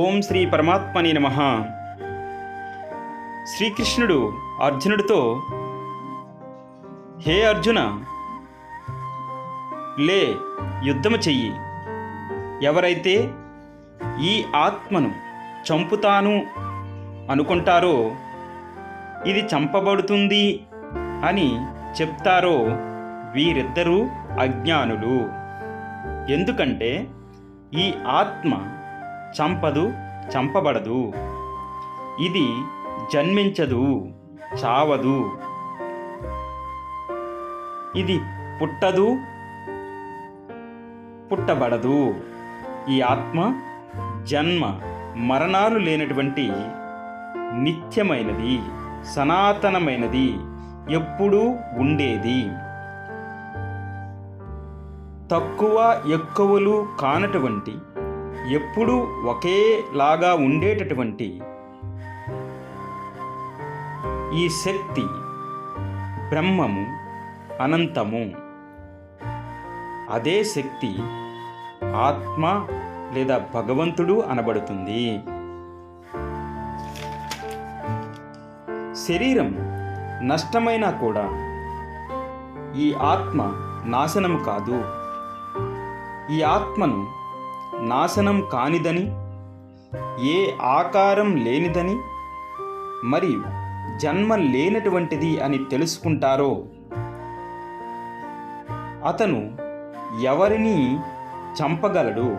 ఓం శ్రీ పరమాత్మని నమ. శ్రీకృష్ణుడు అర్జునుడితో హే అర్జున లే యుద్ధము చెయ్యి. ఎవరైతే ఈ ఆత్మను చంపుతాను అనుకుంటారో ఇది చంపబడుతుంది అని చెప్తారో వీరిద్దరూ అజ్ఞానులు. ఎందుకంటే ఈ ఆత్మ చంపదు చంపబడదు. ఇది జన్మించదు చావదు. ఇది పుట్టదు పుట్టబడదు. ఈ ఆత్మ జన్మ మరణాలు లేనటువంటి నిత్యమైనది సనాతనమైనది ఎప్పుడూ ఉండేది. తక్కువ ఎక్కువలు కానటువంటి ఎప్పుడూ ఒకేలాగా ఉండేటటువంటి ఈ శక్తి బ్రహ్మము అనంతము. అదే శక్తి ఆత్మ లేదా భగవంతుడు అనబడుతుంది. శరీరం నష్టమైనా కూడా ఈ ఆత్మ నాశనం కాదు. ఈ ఆత్మను నాశనం కానిదని ఏ ఆకారం లేనిదని మరి జన్మ లేనటువంటిది అని తెలుసుకుంటారో? అతను ఎవరిని చంపగలడు?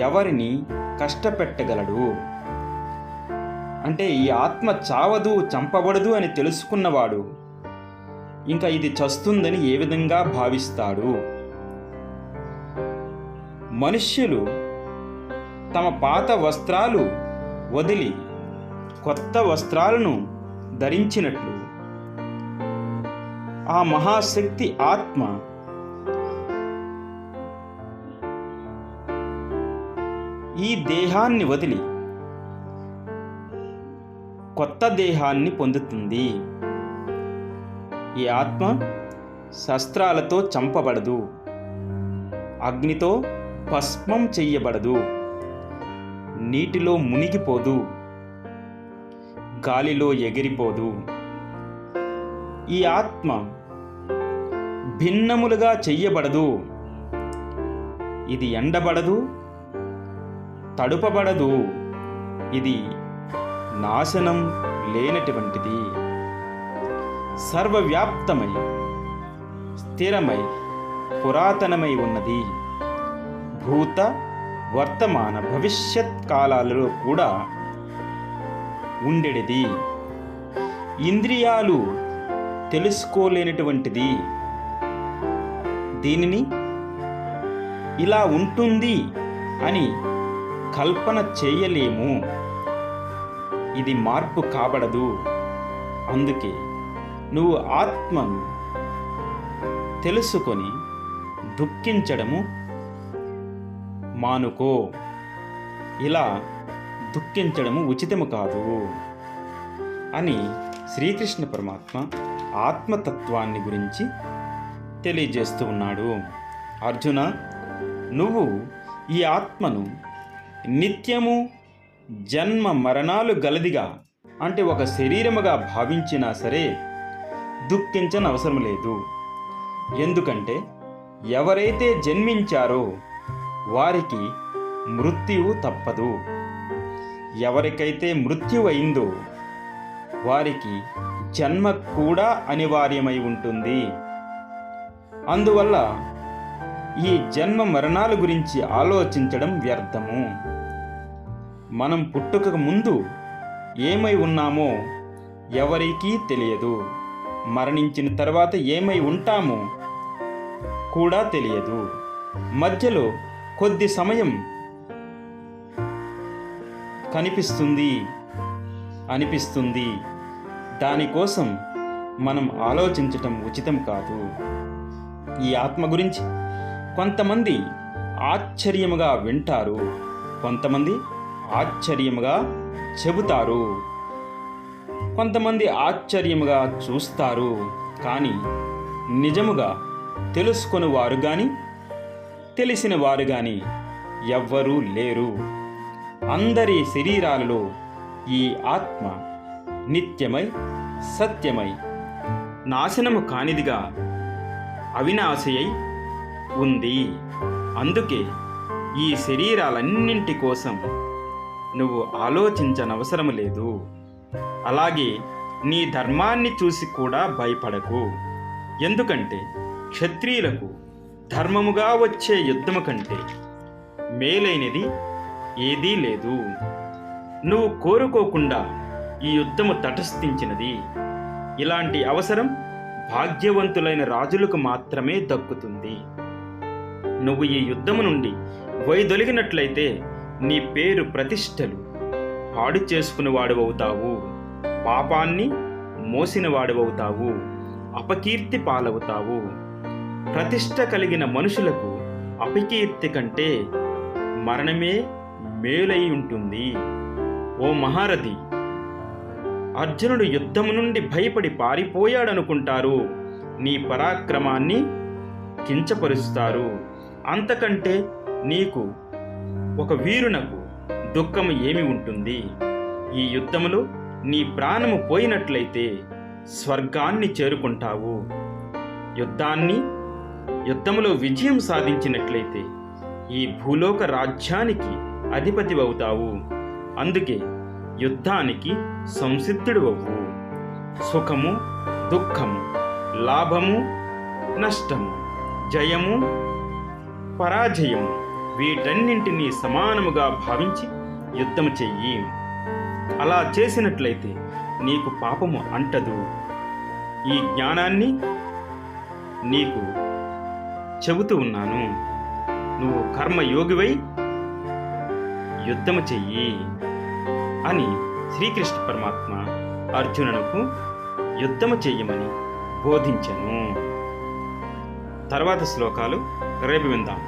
ఎవరిని కష్టపెట్టగలడు? అంటే ఈ ఆత్మ చావదు చంపబడదు అని తెలుసుకున్నవాడు ఇంకా ఇది చస్తుందని ఏ విధంగా భావిస్తాడు? మనుష్యులు తమ పాత వస్త్రాలు వదిలి కొత్త వస్త్రాలను ధరించినట్లు. ఆ మహాశక్తి ఆత్మ ఈ దేహాన్ని వదిలి కొత్త దేహాన్ని పొందుతుంది. ఈ ఆత్మ శస్త్రాలతో చంపబడదు. అగ్నితో భస్మం చెయ్యబడదు. నీటిలో మునిగిపోదు. గాలిలో ఎగిరిపోదు. ఈ ఆత్మ భిన్నములుగా చెయ్యబడదు. ఇది ఎండబడదు. తడుపబడదు. ఇది నాశనం లేనటువంటిది. సర్వవ్యాప్తమై స్థిరమై పురాతనమై ఉన్నది. భూత వర్తమాన భవిష్యత్ కాలాలలో కూడా ఉండేది. ఇంద్రియాలు తెలుసుకోలేనటువంటిది. దీనిని ఇలా ఉంటుంది అని కల్పన చేయలేము. ఇది మార్పు కాబడదు. అందుకే నువ్వు ఆత్మను తెలుసుకొని దుఃఖించడము మానుకో. ఇలా దుఃఖించడము ఉచితము కాదు అని శ్రీకృష్ణ పరమాత్మ ఆత్మతత్వాన్ని గురించి తెలియజేస్తూ ఉన్నాడు. అర్జున నువ్వు ఈ ఆత్మను నిత్యము జన్మ మరణాలు గలదిగా అంటే ఒక శరీరముగా భావించినా సరే దుఃఖించనవసరం లేదు. ఎందుకంటే ఎవరైతే జన్మించారో వారికి మృత్యువు తప్పదు. ఎవరికైతే మృత్యు అయిందో వారికి జన్మ కూడా అనివార్యమై ఉంటుంది. అందువల్ల ఈ జన్మ మరణాల గురించి ఆలోచించడం వ్యర్థము. మనం పుట్టుకకు ముందు ఏమై ఉన్నామో ఎవరికీ తెలియదు. మరణించిన తర్వాత ఏమై ఉంటామో కూడా తెలియదు. మధ్యలో కొద్ది సమయం కనిపిస్తుంది అనిపిస్తుంది. దానికోసం మనం ఆలోచించటం ఉచితం కాదు. ఈ ఆత్మ గురించి కొంతమంది ఆశ్చర్యముగా వింటారు కొంతమంది ఆశ్చర్యముగా చెబుతారు కొంతమంది ఆశ్చర్యముగా చూస్తారు. కానీ నిజముగా తెలుసుకొని వారు కానీ తెలిసిన వారు కానీ ఎవ్వరూ లేరు. అందరి శరీరాలలో ఈ ఆత్మ నిత్యమై సత్యమై నాశనము కానిదిగా అవినాశయై ఉంది. అందుకే ఈ శరీరాలన్నింటి కోసం నువ్వు ఆలోచించనవసరం లేదు. అలాగే నీ ధర్మాన్ని చూసి కూడా భయపడకు. ఎందుకంటే క్షత్రియులకు ధర్మముగా వచ్చే యుద్ధము కంటే మేలైనది ఏదీ లేదు. నువ్వు కోరుకోకుండా ఈ యుద్ధము తటస్థించినది. ఇలాంటి అవసరం భాగ్యవంతులైన రాజులకు మాత్రమే దక్కుతుంది. నువ్వు ఈ యుద్ధము నుండి వైదొలిగినట్లయితే నీ పేరు ప్రతిష్టలు. పాడు చేసుకుని అవుతావు పాపాన్ని మోసినవాడు అవుతావు అపకీర్తి పాలవుతావు. ప్రతిష్ట కలిగిన మనుషులకు అపకీర్తి కంటే మరణమే మేలై ఉంటుంది. ఓ మహారథి అర్జునుడు యుద్ధము నుండి భయపడి పారిపోయాడనుకుంటారు. నీ పరాక్రమాన్ని కించపరుస్తారు. అంతకంటే నీకు ఒక వీరునకు దుఃఖము ఏమి ఉంటుంది? ఈ యుద్ధములో నీ ప్రాణము పోయినట్లయితే స్వర్గాన్ని చేరుకుంటావు. యుద్ధాన్ని యుద్ధములో విజయం సాధించినట్లయితే ఈ భూలోక రాజ్యానికి అధిపతి అవుతావు అందుకే యుద్ధానికి సంసిద్ధుడు అవ్వు సుఖము దుఃఖము లాభము నష్టము జయము పరాజయము వీటన్నింటినీ సమానముగా భావించి యుద్ధము చెయ్యి. అలా చేసినట్లయితే నీకు పాపము అంటదు. ఈ జ్ఞానాన్ని నీకు చెబుతూ ఉన్నాను. నువ్వు కర్మయోగివై యుద్ధము చెయ్యి అని శ్రీకృష్ణ పరమాత్మ అర్జునునకు యుద్ధము చెయ్యమని బోధించను. తర్వాత శ్లోకాలు రేపు విందాం.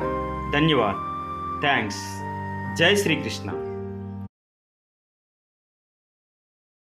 ధన్యవాద్. థ్యాంక్స్. జై శ్రీకృష్ణ.